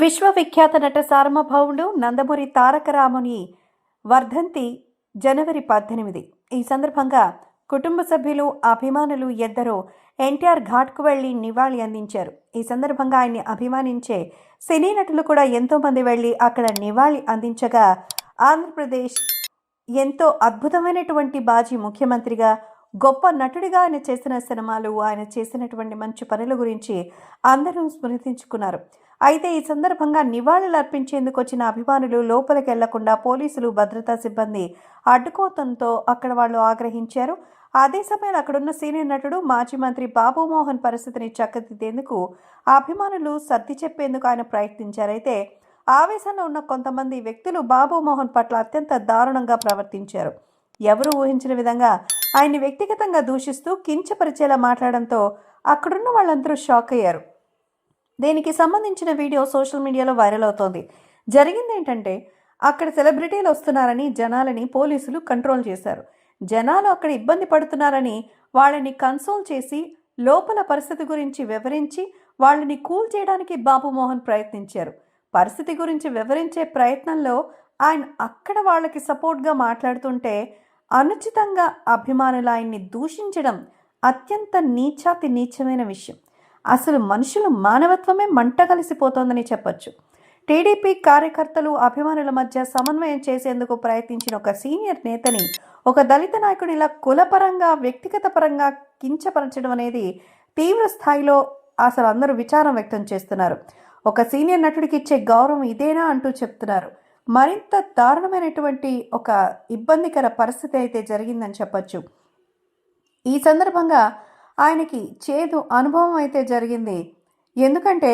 విశ్వవిఖ్యాత నట సార్వభౌముడు నందమూరి తారక రాముని వర్ధంతి జనవరి పద్దెనిమిది. ఈ సందర్భంగా కుటుంబ సభ్యులు అభిమానులు ఇద్దరు ఎన్టీఆర్ ఘాట్కు వెళ్ళి నివాళి అందించారు. ఈ సందర్భంగా ఆయన్ని అభిమానించే సినీ నటులు కూడా ఎంతోమంది వెళ్ళి వెళ్ళి అక్కడ నివాళి అందించగా ఆంధ్రప్రదేశ్ ఎంతో అద్భుతమైనటువంటి బాజీ ముఖ్యమంత్రిగా గొప్ప నటుడిగా ఆయన చేసిన సినిమాలు ఆయన చేసినటువంటి మంచి పనుల గురించి అందరూ స్మృతించుకున్నారు. అయితే ఈ సందర్భంగా నివాళులు అర్పించేందుకు వచ్చిన అభిమానులు లోపలికి వెళ్ళకుండా పోలీసులు భద్రతా సిబ్బంది అడ్డుకోవడంతో అక్కడ వాళ్ళు ఆగ్రహించారు. అదే సమయంలో అక్కడున్న సీనియర్ నటుడు మాజీ మంత్రి బాబు మోహన్ పరిస్థితిని చక్కదిద్దేందుకు అభిమానులు సర్ది చెప్పేందుకు ఆయన ప్రయత్నించారైతే ఆవేశంలో ఉన్న కొంతమంది వ్యక్తులు బాబు మోహన్ పట్ల అత్యంత దారుణంగా ప్రవర్తించారు. ఎవరూ ఊహించిన విధంగా ఆయన్ని వ్యక్తిగతంగా దూషిస్తూ కించపరిచేలా మాట్లాడడంతో అక్కడున్న వాళ్ళందరూ షాక్ అయ్యారు. దీనికి సంబంధించిన వీడియో సోషల్ మీడియాలో వైరల్ అవుతోంది. జరిగింది ఏంటంటే అక్కడ సెలబ్రిటీలు వస్తున్నారని జనాలని పోలీసులు కంట్రోల్ చేశారు. జనాలు అక్కడ ఇబ్బంది పడుతున్నారని వాళ్ళని కన్సోల్ చేసి లోపల పరిస్థితి గురించి వివరించి వాళ్ళని కూల్ చేయడానికి బాబు మోహన్ ప్రయత్నించారు. పరిస్థితి గురించి వివరించే ప్రయత్నంలో ఆయన అక్కడ వాళ్ళకి సపోర్ట్గా మాట్లాడుతుంటే అనుచితంగా అభిమానులు ఆయన్ని దూషించడం అత్యంత నీచాతి నీచమైన విషయం. అసలు మనుషుల మానవత్వమే మంట కలిసిపోతోందని చెప్పొచ్చు. టీడీపీ కార్యకర్తలు అభిమానుల మధ్య సమన్వయం చేసేందుకు ప్రయత్నించిన ఒక సీనియర్ నేతని ఒక దళిత నాయకుడు ఇలా కులపరంగా వ్యక్తిగత పరంగా కించపరచడం అనేది తీవ్ర స్థాయిలో అసలు అందరూ విచారం వ్యక్తం చేస్తున్నారు. ఒక సీనియర్ నటుడికి ఇచ్చే గౌరవం ఇదేనా అంటూ చెప్తున్నారు. మరింత దారుణమైనటువంటి ఒక ఇబ్బందికర పరిస్థితి అయితే జరిగిందని చెప్పచ్చు. ఈ సందర్భంగా ఆయనకి చేదు అనుభవం అయితే జరిగింది. ఎందుకంటే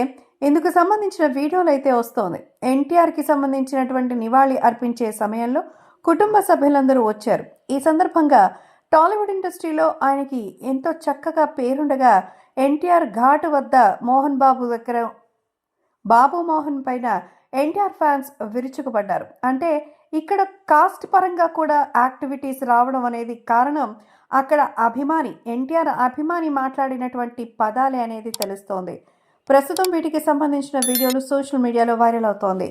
ఇందుకు సంబంధించిన వీడియోలు అయితే వస్తోంది. ఎన్టీఆర్కి సంబంధించినటువంటి నివాళి అర్పించే సమయంలో కుటుంబ సభ్యులందరూ వచ్చారు. ఈ సందర్భంగా టాలీవుడ్ ఇండస్ట్రీలో ఆయనకి ఎంతో చక్కగా పేరుండగా ఎన్టీఆర్ ఘాట్ వద్ద మోహన్ బాబు దగ్గర బాబు మోహన్ పైన ఎన్టీఆర్ ఫ్యాన్స్ విరుచుకుపడ్డారు. అంటే ఇక్కడ కాస్ట్ పరంగా కూడా యాక్టివిటీస్ రావడం అనేది కారణం అక్కడ అభిమాని ఎన్టీఆర్ అభిమాని మాట్లాడినటువంటి పదాలే అనేది తెలుస్తోంది. ప్రస్తుతం వీటికి సంబంధించిన వీడియోలు సోషల్ మీడియాలో వైరల్ అవుతోంది.